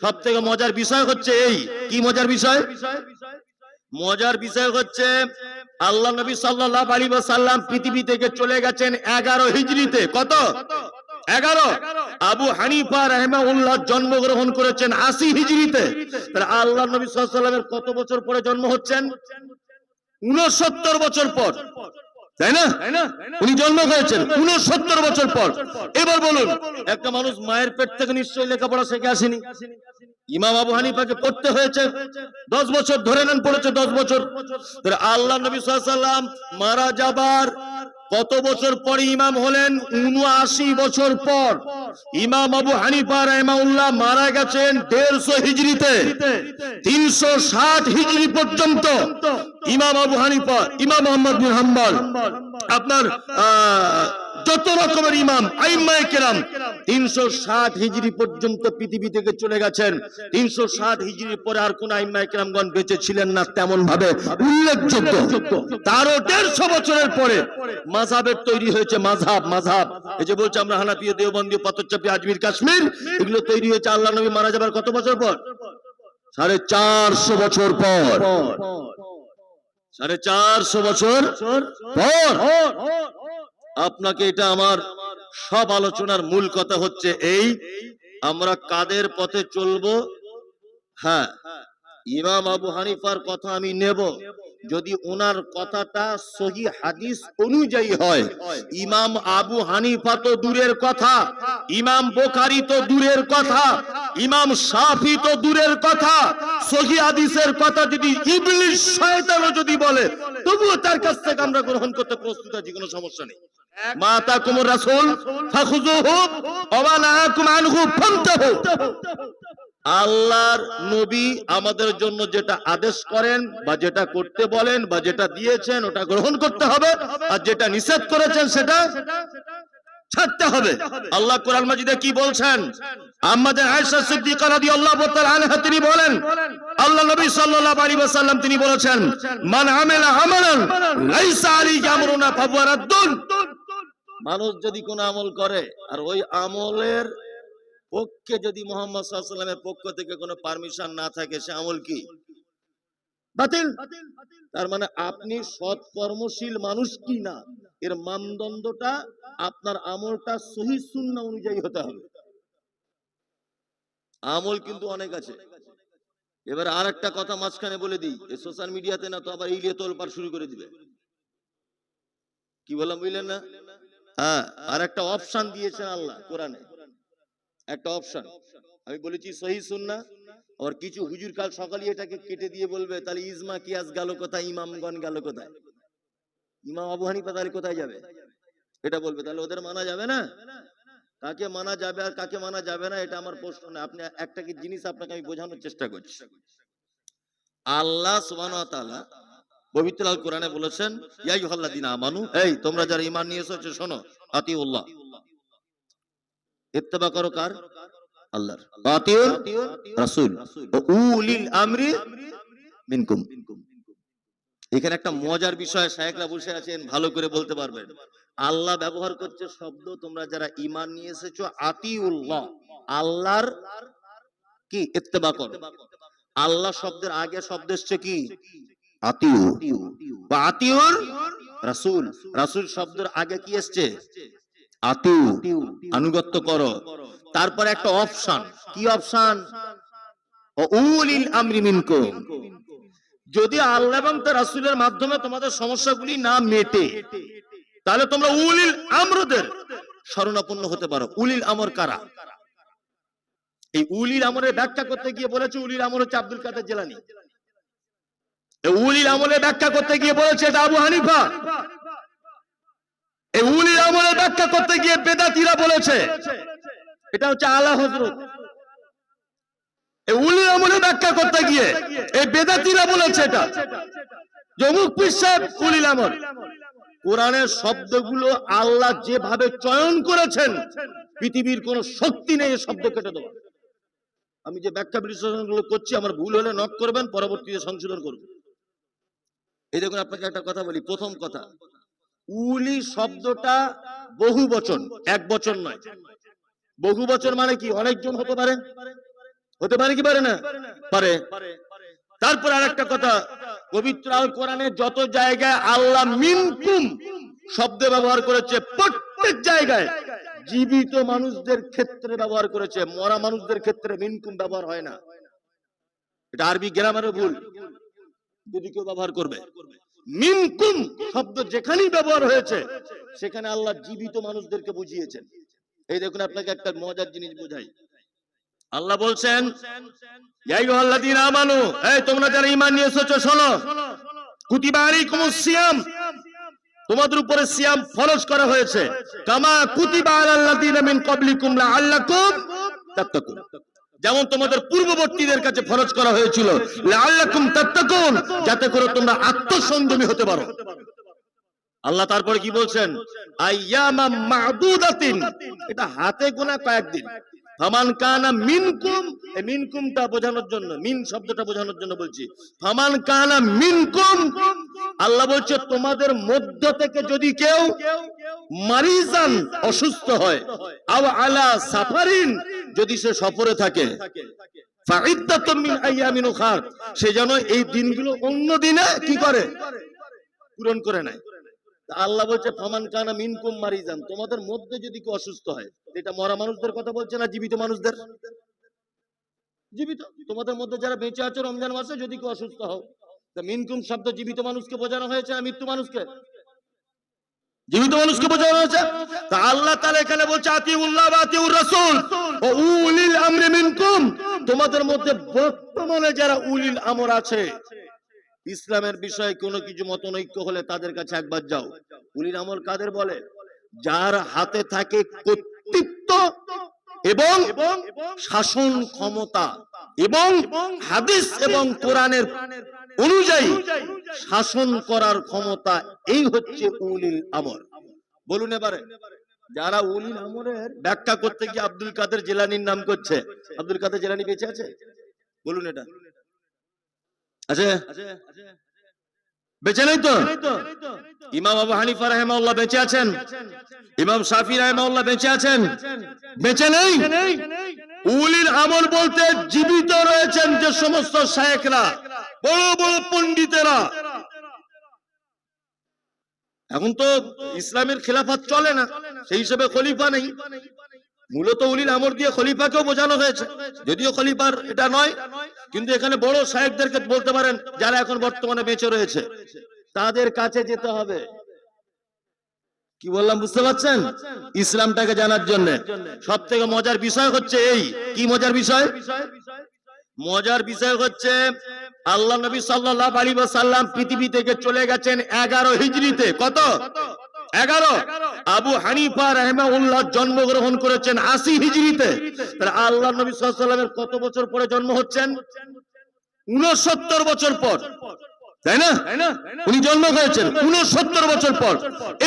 সব থেকে মজার বিষয় হচ্ছে এই। কি মজার বিষয়? মজার বিষয় হচ্ছে আল্লাহ নবী সাল্লাল্লাহু আলাইহি ওয়াসাল্লাম পৃথিবী থেকে চলে গেছেন এগারো হিজরিতে কত? এগারো। আবু হানিফা রহমাউল্লাহ জন্মগ্রহণ করেছেন আশি তাহলে আল্লাহ নবী ওয়াসাল্লামের কত বছর পরে জন্ম হচ্ছেন? উনসত্তর বছর পর। তাই না? উনি জন্ম হয়েছেন উনসত্তর বছর পর। এবার বলুন একটা মানুষ মায়ের পেট থেকে নিশ্চয়ই লেখাপড়া শেখে আসেনি। ইমাম আবু হানিফাকে পড়তে হয়েছে। দশ বছর ধরে নেন পড়েছে দশ বছর। আল্লাহ নবী সাল্লাম মারা যাবার কত বছর পরে ইমাম হলেন? উনআশি বছর পর। ইমাম আবু হানিফা রহমাউল্লাহ মারা গেছেন দেড়শো হিজড়িতে। তিনশো ষাট হিজড়ি পর্যন্ত ইমাম আবু হানিফা ইমাম মোহাম্মদ আপনার আহ, যত রকমের ইমাম, আইম্মায়ে কেরাম, তিনশো ষাট হিজড়ি পর্যন্ত পৃথিবী থেকে চলে গেছেন। তিনশো ষাট হিজড়ির পরে আর কোন আইম্মায়ে কেরামগণ বেঁচে ছিলেন না তেমন ভাবে উল্লেখযোগ্য, তারও দেড়শো বছরের পরে মাঝাবের তৈরি হয়েছে মাঝাব মাঝাব এই যে বলছে আমরা হানাফি দেওবন্দি পাথরচাপি আজমির, কাশ্মীর, এগুলো তৈরি হয়েছে আল্লাহ নবী মারা যাবার কত বছর পর? সাড়ে চারশো বছর পর। সাড়ে চারশো বছর পর। আপনাকে এটা আমার সব আলোচনার মূল কথা হচ্ছে এই, আমরা কাদের পথে চলবো? হ্যাঁ ইমাম আবু হানিফার কথা আমি নেব। যদি ওনার কথাটা সহি হাদিস অনুযায়ী হয়, ইমাম আবু হানিফা তো দূরের কথা, ইমাম বোখারি তো দূরের কথা, ইমাম সাফি তো দূরের কথা, সহি হাদিসের কথা যদি ইবলিশ শয়তানও যদি বলে, তবুও তার কাছ থেকে আমরা গ্রহণ করতে প্রস্তুত আছি, কোনো সমস্যা নেই। মাতা কুমুর রাসূল, ফাখুযুহু, ওয়া নাহাকুম আনহু, ফান্তাহু। আল্লাহর নবী আমাদের জন্য যেটা আদেশ করেন বা যেটা করতে বলেন বা যেটা দিয়েছেন, ওটা গ্রহণ করতে হবে। আর যেটা নিষেধ করেছেন, সেটা ছাড়তে হবে। আল্লাহ কোরআন মাজিদে কি বলছেন? আমাদের আয়েশা সিদ্দিকা রাদিয়াল্লাহু তাআলা আনহা, তিনি বলেন, আল্লাহ নবী সাল্লাল্লাহু আলাইহি ওয়াসাল্লাম তিনি বলেছেন, মান আমিলা আমালান লাইসা আলাইহি আমরুনা ফাহুয়া মানুষ যদি কোন আমল করে, আর ওই আমলের পক্ষে যদি মোহাম্মদ সাল্লামের পক্ষ থেকে কোনো পারমিশন না থাকে, সে আমল কি? বাতিল। তার মানে আপনি সৎ কর্মশীল মানুষ কি না? এর মানদণ্ডটা আপনার আমলটা সহি অনুযায়ী হতে হবে। আমল কিন্তু অনেক আছে। এবার আর একটা কথা মাঝখানে বলে দিই, এই সোশ্যাল মিডিয়াতে না তো আবার ইলিয়ে তোলপার শুরু করে দিবে। কি বললাম বুঝলেন না? হ্যাঁ আর একটা অপশন দিয়েছেন আল্লাহ কোরআনে। একটা অপশন আমি বলেছি, সহি আর কিছু হুজুর কাল সকালে এটাকে কেটে দিয়ে বলবে, তাহলে ইজমা কিয়াস গেল কোথায়, ইমামগণ গেল কোথায়? ইমাম আবু হানিফা তাহলে কোথায় যাবে? এটা বলবে, তাহলে ওদের মানা যাবে না? কাকে মানা যাবে আর কাকে মানা যাবে না, এটা আমার প্রশ্ন না আপনি একটা কি জিনিস আপনাকে আমি বোঝানোর চেষ্টা করছি। আল্লাহ সুবহানাহু ওয়া পবিত্র আল কোরআনে বলেছেন, ইয়া আইয়ুহাল্লাযিনা আমানু এই, তোমরা যারা নিয়ে এসেছ, শোনো, আতিউল্লাহ। ইত্তেবা করো কার? আল্লাহর। আতিউর রাসূল। ও উলিল আমরি মিনকুম। এখানে একটা মজার বিষয়, শায়েখরা বসে আছেন, ভালো করে বলতে পারবেন। আল্লাহ ব্যবহার করছে শব্দ, তোমরা যারা ঈমান নিয়ে এসেছ, আতিউল্লাহ, আল্লাহর কি? ইত্তেবা করো। আল্লাহ শব্দের আগে শব্দ এসছে কি? আতিউ। বা আতিউর রাসূল। রাসূল শব্দের আগে কি এসছে? আতিউ আনুগত্য করো। তারপর একটা অপশন। কি অপশন? উলিল আমরি মিনকুম। যদি আল্লাহ এবং তার রাসূলের মাধ্যমে তোমাদের সমস্যাগুলি না মেটে তাহলে তোমরা উলিল আমরদের শরণাপন্ন হতে পারো। উলিল আমর কারা? এই উলিল আমরের ব্যাখ্যা করতে গিয়ে বলেছে উলিল আমর হচ্ছে আব্দুল কাদের জেলানি। উলিল আমলের ব্যাখ্যা করতে গিয়ে বলেছে এটা আবু হানিফা। এই উলিল আমলের ব্যাখ্যা করতে গিয়ে বেদাতিরা বলেছে। এটা হচ্ছে আলা হজরত এই আমলের ব্যাখ্যা করতে গিয়ে এই বেদাতিরা বলেছে এটা। সাহেব উলিল আমল। কোরআনের শব্দগুলো আল্লাহ যেভাবে চয়ন করেছেন, পৃথিবীর কোন শক্তি নেই শব্দ কেটে দেওয়া আমি যে ব্যাখ্যা বিশ্লেষণগুলো করছি, আমার ভুল হলে নক করবেন, পরবর্তীতে সংশোধন করবেন এই দেখুন, আপনাকে একটা কথা বলি, প্রথম কথা। উলি শব্দটা বহু বচন, এক বচন নয়। বহু বচন মানে কি? অনেকজন হতে পারে? হতে পারে কি পারে না? পারে। তারপর আর একটা কথা পবিত্র আল কোরআনে যত জায়গায় আল্লাহ মিনকুম শব্দ ব্যবহার করেছে, প্রত্যেক জায়গায় জীবিত মানুষদের ক্ষেত্রে ব্যবহার করেছে, মরা মানুষদের ক্ষেত্রে মিনকুম ব্যবহার হয় না। এটা আরবি গ্রামারে ভুল। যদি কেউ ব্যবহার করবে। মিনকুম শব্দ যেখানেই ব্যবহার হয়েছে, সেখানে আল্লাহ জীবিত মানুষদেরকে বুঝিয়েছেন। এই দেখুন, আপনাকে একটা মজার জিনিস বোঝাই। আল্লাহ বলছেন আমানু, এই তোমরা যারা ঈমান নিয়ে এসেছ, শোনো। সিয়াম, তোমাদের উপরে সিয়াম ফরজ করা হয়েছে। কামা কুতিবা আলাল্লাযীনা মিন ক্বাবলিকুম লাআল্লাকুম তাত্তাকুন। যেমন তোমাদের পূর্ববর্তীদের কাছে ফরজ করা হয়েছিল যাতে করে তোমরা আত্মসংযমী হতে পারো। আল্লাহ তারপরে কি বলছেন? এটা হাতে গোনা কয়েকদিন। ফামান কানা মিনকুম মিনকুমটা বোঝানোর জন্য, মিন শব্দটা বোঝানোর জন্য বলছি। ফামান কানা মিনকুম, আল্লাহ বলছে, তোমাদের মধ্য থেকে যদি কেউ মারিজান অসুস্থ হয়, আও আলা সাফারিন, যদি সে সফরে থাকে সে যেন এই দিনগুলো অন্য দিনে কি করে? পূরণ করে নেয়। আল্লাহ বলছে, ফমান কানা মিনকুম মারিজান, তোমাদের মধ্যে যদি কেউ অসুস্থ হয় এটা মরা মানুষদের কথা বলছে না, জীবিত মানুষদের? জীবিত। তোমাদের মধ্যে যারা বেঁচে আছে রমজান মাসে, যদি কেউ অসুস্থ হও মিনকুম শব্দ জীবিত মানুষকে বোঝানো হয়েছে না মৃত্যু মানুষকে। জীবিত মানুষকে বোঝানো হয়েছে? তা আল্লাহ তাআলা এখানে বলছে, আতিউল্লাহ ওয়া আতিউর রাসূল ও উলিল আমরি মিনকুম। তোমাদের মধ্যে বর্তমানে যারা উলিল আমর আছে, ইসলামের বিষয়ে কোনো কিছু মতনৈক্য হলে তাদের কাছে একবার যাও। উলিল আমর কাদের বলে? যার হাতে থাকে কর্তৃত্ব এবং শাসন ক্ষমতা এবং হাদিস এবং কোরআনের অনুযায়ী শাসন করার ক্ষমতা এই হচ্ছে উলিল আমর বলুন এবারে যারা উলিল আমরের ব্যাখ্যা করতে গিয়ে আব্দুল কাদের জেলানির নাম করছে আব্দুল কাদের জেলানি বেঁচে আছে? বলুন এটা। আছে। বেঁচে নেই তো? ইমাম আবু হানিফা রাহেমাউল্লাহ বেঁচে আছেন? ইমাম শাফি রাহেমাউল্লাহ বেঁচে আছেন? বেঁচে নেই? উলিল আমল বলতে জীবিত রয়েছেন যে সমস্ত শায়েখরা বড় বড় পণ্ডিতেরা। এখন তো ইসলামের খেলাফত চলে না, সেই হিসেবে খলিফা নেই। মূলত উলিল আমর দিয়ে খলিফাকেও বোঝানো হয়েছে। যদিও খলিফার এটা নয়, কিন্তু এখানে বড় সাহেবদেরকে বলতে পারেন যারা এখন বর্তমানে বেঁচে রয়েছে। তাদের কাছে যেতে হবে। কি বললাম, বুঝতে পারছেন? ইসলামটাকে জানার জন্য। সব থেকে মজার বিষয় হচ্ছে এই। কি মজার বিষয়? মজার বিষয় হচ্ছে আল্লাহ নবী সাল্লাল্লাহু আলাইহি ওয়াসাল্লাম পৃথিবী থেকে চলে গেছেন এগারো হিজরিতে কত? এগারো। আবু হানিফা রাহমাউল্লাহ জন্মগ্রহণ করেছেন আশি হিজরিতে তাহলে আল্লাহ নবী ওয়াসাল্লামের কত বছর পরে জন্ম হচ্ছেন? উনসত্তর বছর পর। তাই না? উনি জন্ম হয়েছেন উনসত্তর বছর পর।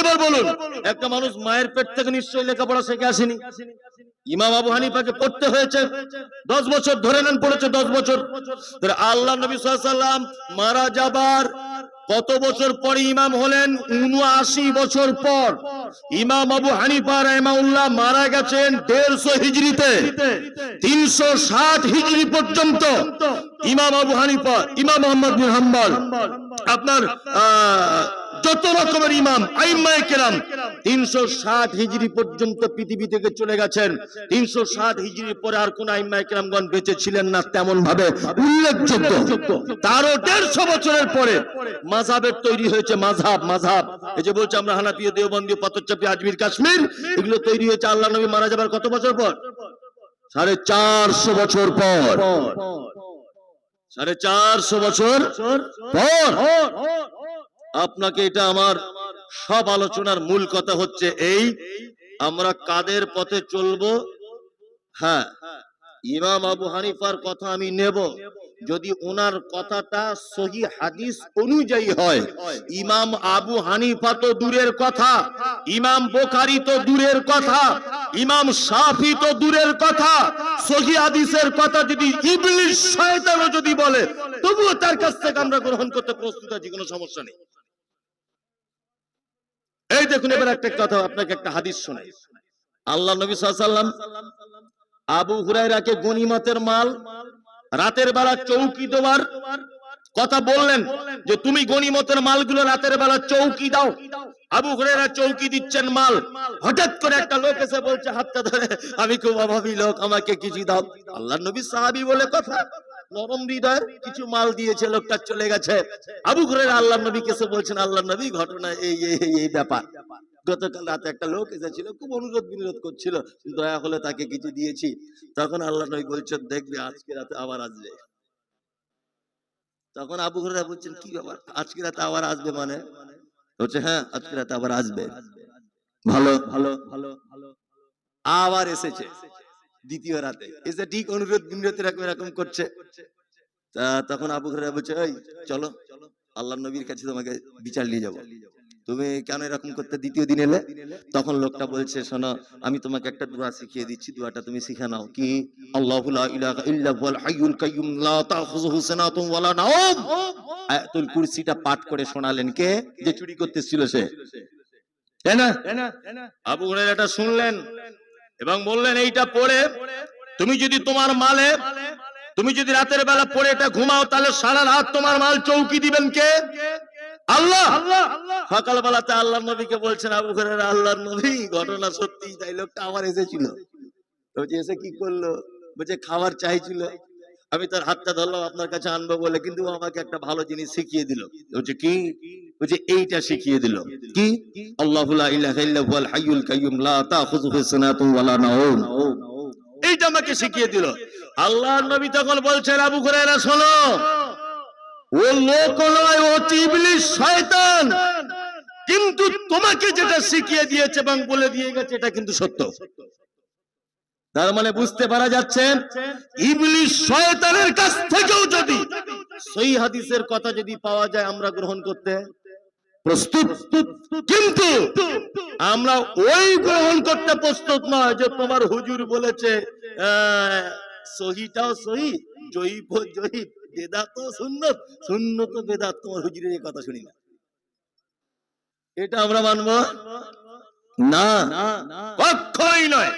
এবার বলুন, একটা মানুষ মায়ের পেট থেকে নিশ্চয়ই লেখাপড়া শিখে আসেনি। ইমাম আবু হানিফাকে পড়তে হয়েছে। দশ বছর ধরে নেন, পড়েছে দশ বছর। আল্লাহ নবী সাল্লাম মারা যাবার কত বছর পর ইমাম হলেন? উনআশি বছর পর। ইমাম আবু হানিফা রহমাউল্লাহ মারা গেছেন দেড়শো হিজড়িতে। তিনশো ষাট হিজড়ি পর্যন্ত। ইমাম আবু হানিফা ইমাম মোহাম্মদ আপনার আহ, যত রকমের ইমাম, আইম্মায়ে কেরাম, তিনশো ষাট হিজড়ি পর্যন্ত পৃথিবী থেকে চলে গেছেন। তিনশো ষাট হিজড়ির পরে আর কোন আইম্মায়ে কেরামগণ বেঁচে ছিলেন না তেমন ভাবে উল্লেখযোগ্য, তারও দেড়শো বছরের পরে মাঝাবের তৈরি হয়েছে মাঝাব মাঝাব এই যে বলছে আমরা হানাফিয়া, দেওবন্দি, পাথরচাপি, আজমির, কাশ্মীর, এগুলো তৈরি হয়েছে আল্লাহ নবী মারা যাবার কত বছর পর? সাড়ে চারশো বছর পর। সাড়ে চারশো বছর পর। আপনাকে এটা আমার সব আলোচনার মূল কথা হচ্ছে এই, আমরা কাদের পথে চলবো? হ্যাঁ ইমাম আবু হানিফার কথা আমি নেব। যদি ওনার কথাটা সহি হাদিস অনুযায়ী হয়, ইমাম আবু হানিফা তো দূরের কথা, ইমাম বোখারি তো দূরের কথা, ইমাম শাফি তো দূরের কথা, সহি হাদিসের কথা যদি ইবলিশ শয়তানও যদি বলে, তবুও তার কাছ থেকে আমরা গ্রহণ করতে প্রস্তুত আছি, কোনো সমস্যা নেই। দেখুন, এবার একটা কথা, আপনাকে একটা হাদিস শোনাই। আল্লাহ নবী সাল্লাম আবু হুরাইরাকে গনিমতের মাল রাতের বেলা চৌকি দেওয়ার কথা বললেন যে, তুমি গনিমতের মালগুলো রাতের বেলা চৌকি দাও। আবু হুরাইরা চৌকি দিচ্ছেন মাল। হঠাৎ করে একটা লোক এসে বলছে, হাতটা ধরে, আমি খুব অভাবী লোক, আমাকে কিছু দাও। আল্লাহ নবী সাহাবী বলে কথা। নরম হৃদয়, কিছু মাল দিয়েছে, লোকটা চলে গেছে। আবু হুরাইরা আল্লাহ নবীকে এসে বলছেন আল্লাহ নবী, ঘটনা এই এই ব্যাপার। গতকাল রাতে একটা লোক এসেছিল, খুব অনুরোধ করছিল দয়া হলে তাকে কিছু দিয়েছি। তখন আল্লাহ নবী বলছেন, দেখবে, আজকে রাতে আবার আসবে। তখন আবু বলছেন, কি ব্যাপার? আজকে রাতে আবার আসবে মানে? বলছে হ্যাঁ আজকে রাতে আবার আসবে। ভালো ভালো ভালো ভালো। আবার এসেছে। দ্বিতীয় রাতে। এসে ঠিক অনুরোধ বিনোদ এরকম এরকম করছে। তা তখন আবু হুরায়রা বলছে এই চলো আল্লাহ নবীর কাছে তোমাকে বিচার নিয়ে যাব। তুমি কেন এরকম করতে দ্বিতীয় দিন এলে? তখন লোকটা বলছে শোনো আমি তোমাকে একটা দোয়া শিখিয়ে দিচ্ছি দোয়াটা তুমি শিখে নাও। কি? আল্লাহু লা ইলাহা ইল্লা হুয়াল হাইয়ুল কাইয়ুম লা তাখুযুহু সিনাতুন ওয়ালা নাওম। আয়াতুল কুরসিটা পাঠ করে শোনালেন কে? যে চুরি করতে ছিল সে। তাই না? আবু হুরায়রা এটা শুনলেন। এবং বললেন, এইটা পড়ে তুমি যদি তোমার মালে, তুমি যদি রাতের বেলা পড়ে এটা ঘুমাও, তাহলে সারা রাত তোমার মাল চৌকি দিবেন কে? আল্লাহ! সকাল বেলাতে আল্লাহ নবীকে বলছেন, আবু হুরায়রা, আল্লাহর নবী, ঘটনা সত্যি, তাই লোকটা আমার এসেছিল। এসে কি করল? বলছে, খাবার চাইছিল। আমি তার হাতটা ধরলাম আপনার কাছে আনব বলে, কিন্তু আমাকে একটা ভালো জিনিস শিখিয়ে দিল। বলছে কি? বলছে এইটা শিখিয়ে দিল। কি? আল্লাহু লা ইলাহা ইল্লা হুয়াল হাইয়ুল কাইয়ুম, লা তাখুযুহু সিনাতুন ওয়ালা নাওম এইটা আমাকে শিখিয়ে দিল। আল্লাহর নবী তখন বলছেন, আবু হুরায়রা, শোনো। ও লোক নয়, ও শয়তান। কিন্তু তোমাকে যেটা শিখিয়ে দিয়েছে এবং বলে দিয়ে গেছে, এটা কিন্তু সত্য। তার মানে বুঝতে পারা যাচ্ছে ইবলিস শয়তানের কাছ থেকেও যদি সহি হাদিসের কথা যদি পাওয়া যায় আমরা গ্রহণ করতে প্রস্তুত। কিন্তু আমরা ওই গ্রহণ করতে প্রস্তুত নয় যে তোমার হুজুর বলেছে সহিটাও সহি জয়ীব জয়ীব বেদাত সুন্নত সুন্নত বেদাত, তোমার হুজুরের এই কথা শুনি না। এটা আমরা মানব? না। কখনোই নয়।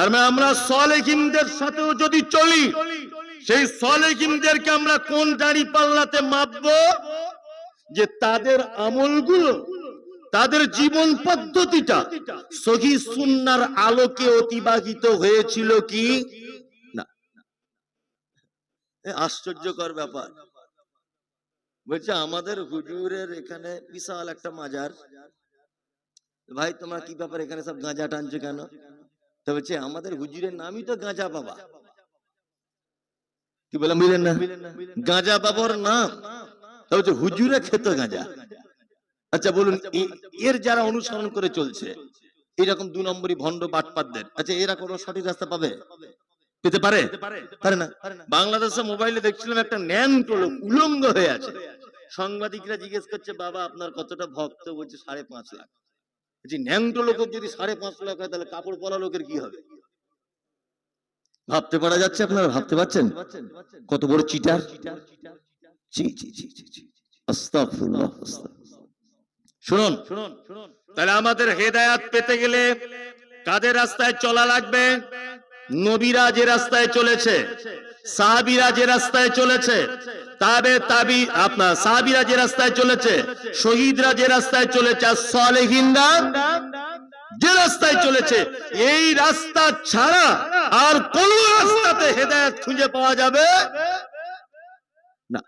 মানে তাদের আমলগুলো, তাদের জীবন পদ্ধতিটা সহি আলোকে অতিবাহিত হয়েছিল কি? না। আশ্চর্যকর ব্যাপার। বলছে, আমাদের হুজুরের এখানে বিশাল একটা মাজার। ভাই, তোমরা কি ব্যাপার এখানে সব গাঁজা টানছো কেন? তো বলছে আমাদের হুজুরের নামই তো গাঁজা বাবা। কি বলে বুঝলেন না? গাঁজা বাবার নাম। তা বলছে হুজুরে খেত গাঁজা। আচ্ছা বলুন এর যারা অনুসরণ করে চলছে এরকম দু নম্বরই ভণ্ড বাটপাতদের আচ্ছা এরা কোনো সঠিক রাস্তা পাবে? পেতে পারে? পারে। না। বাংলাদেশে মোবাইলে দেখছিলাম একটা ন্যান লোক উলঙ্গ হয়ে আছে। সাংবাদিকরা জিজ্ঞেস করছে বাবা আপনার কতটা ভক্ত? বলছে সাড়ে পাঁচ লাখ। বলছি ন্যাংটো লোকের যদি সাড়ে পাঁচ লাখ হয়, তাহলে কাপড় পরা লোকের কি হবে? ভাবতে পারা যাচ্ছে আপনারা, ভাবতে পারছেন? কত বড় চিটার। শুনুন, তাহলে আমাদের হেদায়াত পেতে গেলে কাদের রাস্তায় চলা লাগবে? নবীরা যে রাস্তায় চলেছে, সাহাবিরা যে রাস্তায় চলেছে তাবে তাবি আপনার সাহাবিরা যে রাস্তায় চলেছে, শহীদরা যে রাস্তায় চলেছে, আর সালেহিনরা যে রাস্তায় চলেছে, এই রাস্তা ছাড়া আর কোন রাস্তাতে হেদায়েত খুঁজে পাওয়া যাবে না।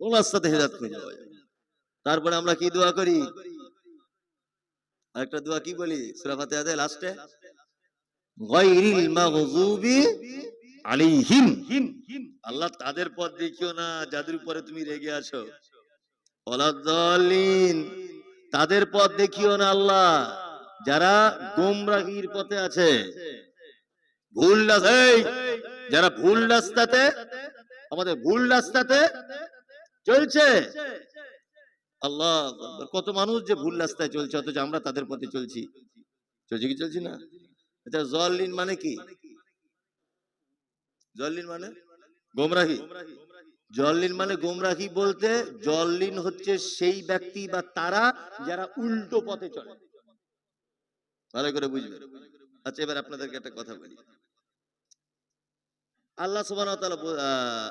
কোন রাস্তাতে হেদায়েত খুঁজে পাওয়া যাবে তারপরে আমরা কি দোয়া করি? আরেকটা দোয়া কি বলি? সূরা ফাতিহাতে, লাস্টে? গায়রিল মাগযুবি আলাইহিম। আল্লাহ তাদের পথ দেখিও না, যাদের উপরে তুমি রেগে আছো। ওয়ালাদ্দালিন তাদের পথ দেখিও না আল্লাহ, যারা গোমরাহির পথে আছে। ভুল যারা ভুল রাস্তাতে, আমাদের ভুল রাস্তাতে চলছে। আল্লাহ কত মানুষ যে ভুল রাস্তায় চলছে, অথচ আমরা তাদের পথে চলছি। চলছি কি, চলছি না? এটা জলিন মানে কি? জলিন মানে? গোমরাহি। জল্লিন মানে গোমরাহি বলতে জল্লিন হচ্ছে সেই ব্যক্তি বা তারা যারা উল্টো পথে চলে। ভালো করে বুঝবে। আচ্ছা এবার আপনাদেরকে একটা কথা বলি। আল্লাহ আহ,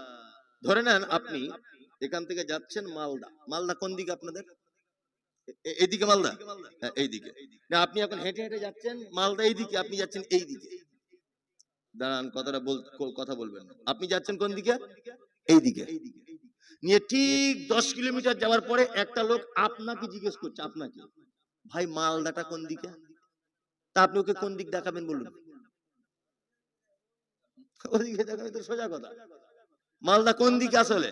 ধরে নেন আপনি এখান থেকে যাচ্ছেন মালদা। মালদা কোন দিকে আপনাদের? এইদিকে মালদা? হ্যাঁ এইদিকে। না আপনি এখন হেঁটে হেঁটে যাচ্ছেন মালদা এইদিকে আপনি যাচ্ছেন এইদিকে। দাঁড়ান, কথাটা বল কথা বলবেন। আপনি যাচ্ছেন কোন দিকে? এইদিকে নিয়ে ঠিক দশ কিলোমিটার যাওয়ার পরে একটা লোক আপনাকে জিজ্ঞেস করছে, আপনাকে, ভাই, মালদাটা কোন দিকে? তা আপনি ওকে কোন দিক দেখাবেন বলুন। ওদিকে দেখাবেন তো সোজা কথা। মালদা কোন দিকে আসলে?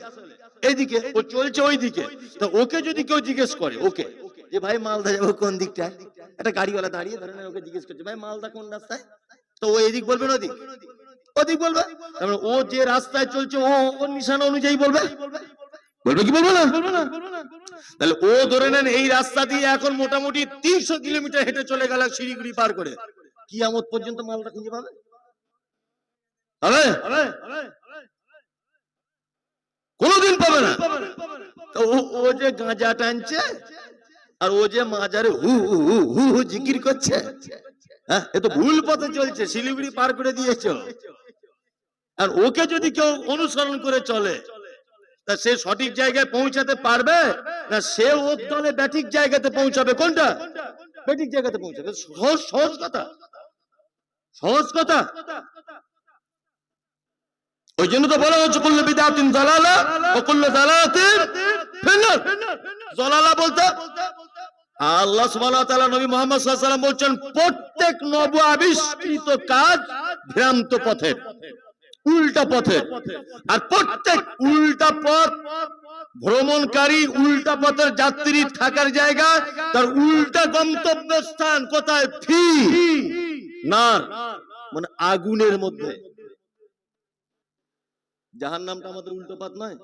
এইদিকে, ও চলছে ওই দিকে তো ওকে যদি কেউ জিজ্ঞেস করে, ওকে, যে, ভাই, মালদা যাব কোন দিকটা একটা গাড়িওয়ালা দাঁড়িয়ে ধরেন ওকে জিজ্ঞেস করছে, ভাই, মালদা কোন রাস্তায়? তো ও এদিক বলবে না ওদিক? ওদিক বলবে? তার মানে ও যে রাস্তায় চলছে, ও, ওর নিশানা অনুযায়ী বলবে? বলবে কি বলবে না? তাহলে ও ধরে নেন, এই রাস্তা দিয়ে এখন মোটামুটি তিনশো কিলোমিটার হেঁটে চলে গেল শিলিগুড়ি পার করে। কিয়ামত পর্যন্ত মালটা খুঁজে পাবে? কোনোদিন পাবে না। ও যে গাঁজা টানছে, আর ও যে মাজারে হু হু হু হু জিকির করছে হ্যাঁ এ তো ভুল পথে চলছে শিলিগুড়ি পার করে দিয়েছ। আর ওকে যদি কেউ অনুসরণ করে চলে তা সে সঠিক জায়গায় পৌঁছাতে পারবে? না সে ওর দলে ব্যাঠিক জায়গাতে পৌঁছাবে? কোনটা? ব্যাঠিক জায়গাতে পৌঁছাবে। সহজ সহজ কথা। সহজ কথা। ওই জন্য তো বলা হচ্ছে কুল্লু বিদাতিন জালালা ও কুল্লু জালালাতিন ফিন্নার। জালালা বলতে আল্লাহ তাআলা নবী মুহাম্মদ সাল্লাল্লাহু বলছেন, প্রত্যেক নব আবিষ্কৃত কাজ ভ্রান্ত পথের উল্টা পথে। আর প্রত্যেক উল্টা পথ ভ্রমণকারী উল্টা পথের যাত্রী থাকার জায়গা, তার উল্টা গন্তব্য স্থান কোথায়? ফি না মানে আগুনের মধ্যে। জাহান নামটা আমাদের উল্টো পথ নয়।